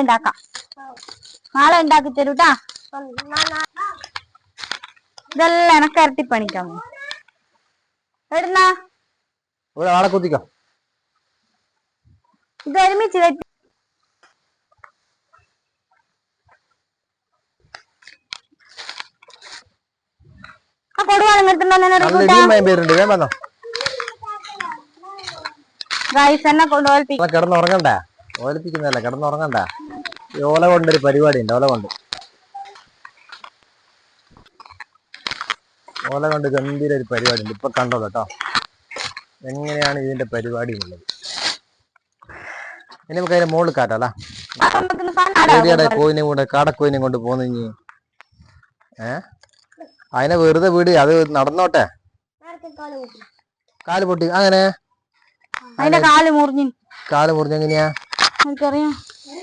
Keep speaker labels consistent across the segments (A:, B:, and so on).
A: ഉണ്ടാക്കാം. നാളെ ഉണ്ടാക്കി തരൂട്ടാ. ഇതെല്ലാം എനക്ക് ഇരട്ടി പണിക്കാം എവിടുന്നാ?
B: ഇവിടെ ആളെ കുത്തിക്കോ.
A: ഇത് ഒരുമിച്ച് കൊണ്ടുപോയി
B: അപ്പൊ കിടന്നുറങ്ങണ്ട ഓലിപ്പിക്കുന്നതല്ല കിടന്നുറങ്ങണ്ട. ഈ ഓല കൊണ്ടൊരു പരിപാടി ഉണ്ട് ഓല കൊണ്ട്. ഓല കൊണ്ട് ഗംഭീര ഒരു പരിപാടി ഉണ്ട് ഇപ്പൊ കണ്ടോ കേട്ടോ എങ്ങനെയാണ് ഇതിന്റെ പരിപാടി ഉള്ളത് ഇനി നമുക്ക് അതിന്റെ മുകളിൽ ഏരിയയുടെ കോയിനെ കൊണ്ട് കാടക്കോയിനെ കൊണ്ട് പോന്നിഞ്ഞ് ഏ? അതിനെ വെറുതെ വീട് അത് നടന്നോട്ടെ. കാൽ പൊട്ടി അങ്ങനെ.
A: അതിന്റെ കാൽ മുറിഞ്ഞു.
B: കാൽ മുറിഞ്ഞെങ്ങനെയാ
A: എനിക്കറിയാം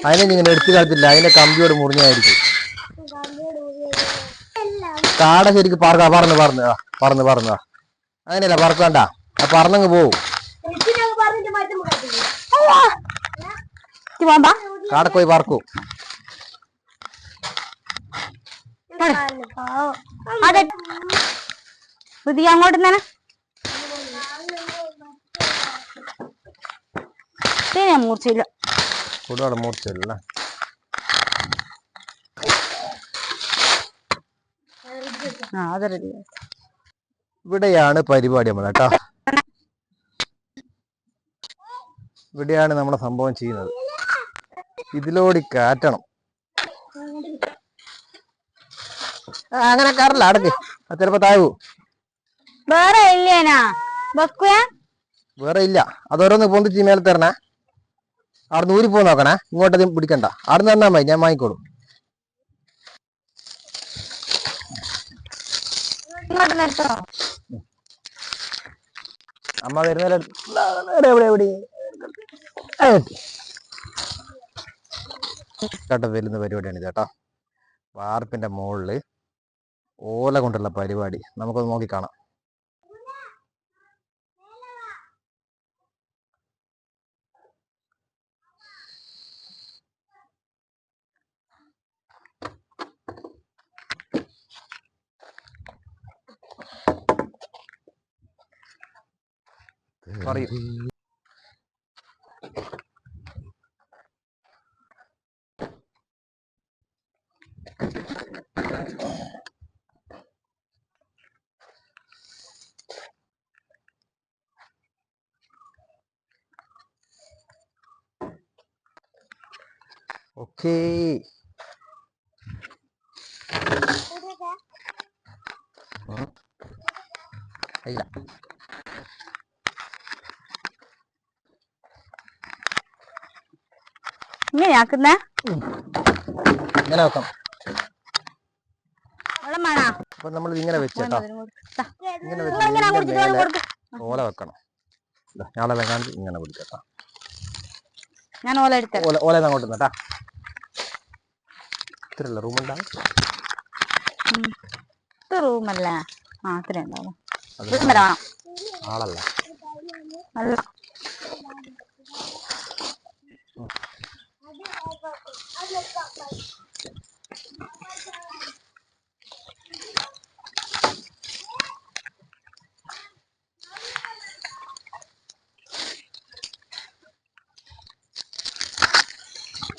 B: അതിനെ നിങ്ങൾ എടുത്തു കളത്തില്ല അതിന്റെ കമ്പിയോട് മുറിഞ്ഞായിരിക്കും. കാട ശരിക്ക് പറക്ക പറന്ന് പറന്ന് പറഞ്ഞു പറന്ന്. അങ്ങനെയല്ല പറക്കണ്ട ആ പറന്നങ്ങ് പോവും.
A: കാട പോയി
B: കാടക്കോയി പറക്കൂ
A: അതെ പുതിയ അങ്ങോട്ട് തന്നെ. ഞാൻ മൂർച്ചയില്ല.
B: ചൂടോടെ മൂർച്ചയില്ല
A: ആ അത് റെഡി
B: ഇവിടെയാണ് പരിപാടി നമ്മൾ കേട്ടോ. ഇവിടെയാണ് നമ്മുടെ സംഭവം ചെയ്യുന്നത്. ഇതിലോടി കാറ്റണം. അങ്ങനെ കാറില്ല അടക്ക്. ചിലപ്പോ താഴൂ
A: വേറെ ഇല്ലേനാ?
B: വേറെ ഇല്ല. അതോരോന്ന് പൊന്തിച്ച് മേലെ തരണേ അവിടെ ഊരി പോ നോക്കണേ. ഇങ്ങോട്ടത് പിടിക്കണ്ട. അവിടെ നിന്ന് തന്നാ മതി ഞാൻ വാങ്ങിക്കോളും. അമ്മ വരുന്നേരം എവിടെ എവിടെ? കേട്ടോ വരുന്ന പരിപാടിയാണ് ഇത് കേട്ടോ. വാർപ്പിന്റെ മുകളിൽ ഓല കൊണ്ടുള്ള പരിപാടി. നമുക്കൊന്ന് നോക്കി കാണാം. പറയൂ ഓക്കേ ഉം. ഇല്ല
A: ഇങ്ങനെയാക്കുന്നേ
B: ഇങ്ങനെ വെക്കാം.
A: വെള്ളം വേണോ?
B: അപ്പൊ നമ്മൾ ഇങ്ങനെ വെച്ചേട്ടാ. ഇങ്ങനെ വെച്ച്. മേലെ ഓല വെക്കണം. ദാ, ഞാളെല്ലാം കാണിച്ച് ഇങ്ങനെ പിടിക്കട്ടാ
A: ഞാൻ ഓല
B: ഓല ഓല അങ്ങോട്ട് റൂം ഉണ്ടാവും.
A: റൂമല്ലേ ആ അത്ര ഉണ്ടാവും
B: അത്
A: ഇവിടം വരെ. വേണം
B: ആളല്ല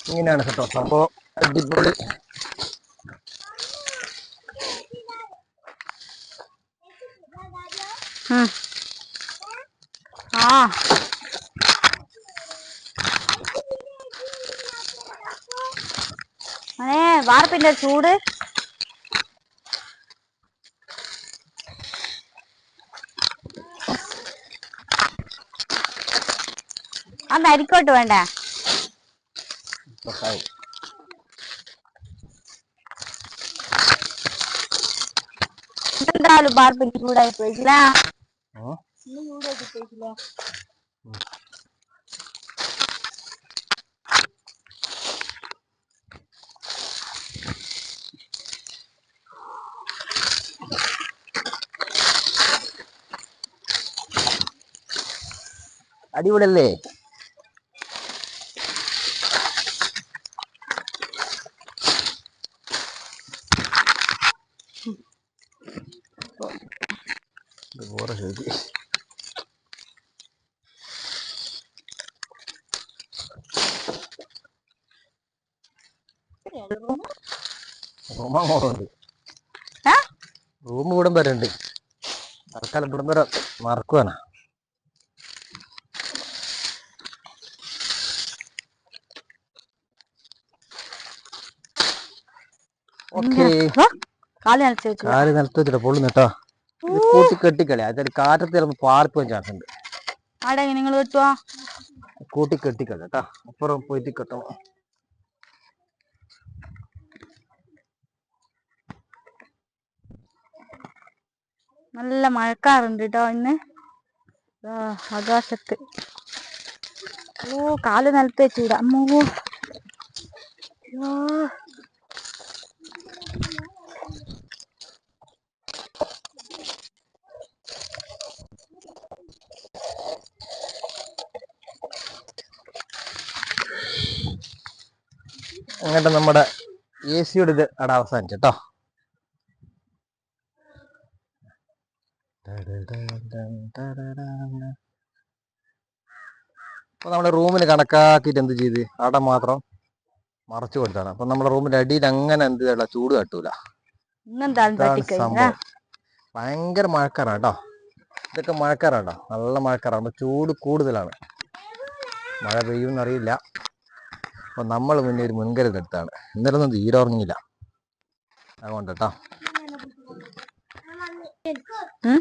B: ഇങ്ങനെയാണ് കേട്ടോ. സംഭവം അടിപൊളി.
A: ആ. ഏ വാർപ്പിന്റെ ചൂട്. അന്ന് വേണ്ട?
B: ഇതൊക്കെ ആയി.
A: എന്തായാലും വാർപ്പിന്റെ ചൂടായി പോയിട്ടില്ല
B: ഉം. ഓരോ ശരി റൂം അങ്ങോട്ടുണ്ട്
A: ഏ?
B: റൂം ഇവിടം വരെ ഉണ്ട്. തൽക്കാലം ഇവിടം വരെ മറക്കുവാണ് ഓക്കേ കാൽ നിലത്ത് വെച്ചിട്ട്. പൊള്ളുന്നു കേട്ടോ. ഇത് കൂട്ടി കെട്ടിക്കളി കാറ്റത്ത് ചിലപ്പോൾ പാറിപ്പോയി ചാൻസ് ഉണ്ട്.
A: ആടെ നിങ്ങൾ കെട്ടുവാ?
B: കൂട്ടി കെട്ടിക്കളി കേട്ടാ. അപ്പുറം പോയിട്ട് കെട്ടോ.
A: നല്ല മഴക്കാറുണ്ട് കേട്ടോ ഇന്ന്. ആകാശത്ത്. ഓ കാൽ നിലത്ത് വെച്ചൂടാ അമ്മോ. അയ്യോ.
B: അങ്ങോട്ട് നമ്മുടെ എ സിയുടെ ഇത് അവിടെ അവസാനിച്ചു കേട്ടോ അപ്പൊ നമ്മുടെ റൂമിന് കണക്കാക്കിയിട്ട് എന്ത് ചെയ്ത്? അവിടെ മാത്രം മറച്ചു കൊടുത്താണ്. അപ്പൊ നമ്മുടെ റൂമിന്റെ അടിയിൽ അങ്ങനെ എന്ത് ചെയ്യല ചൂട്
A: കട്ടൂല
B: സംഭവം. ഭയങ്കര മഴക്കാരാണ് കേട്ടോ ഇതൊക്കെ മഴക്കാരാണ് കേട്ടോ നല്ല മഴക്കാരാണ് ചൂട് കൂടുതലാണ്. മഴ പെയ്യുമെന്നറിയില്ല അപ്പൊ നമ്മൾ മുന്നേ ഒരു മുൻകരുതൽ എടുത്താണ്. ഇന്നലെ ഒന്നും തീരെ ഉറങ്ങിയില്ല അതുകൊണ്ട് കേട്ടോ
A: ഉം?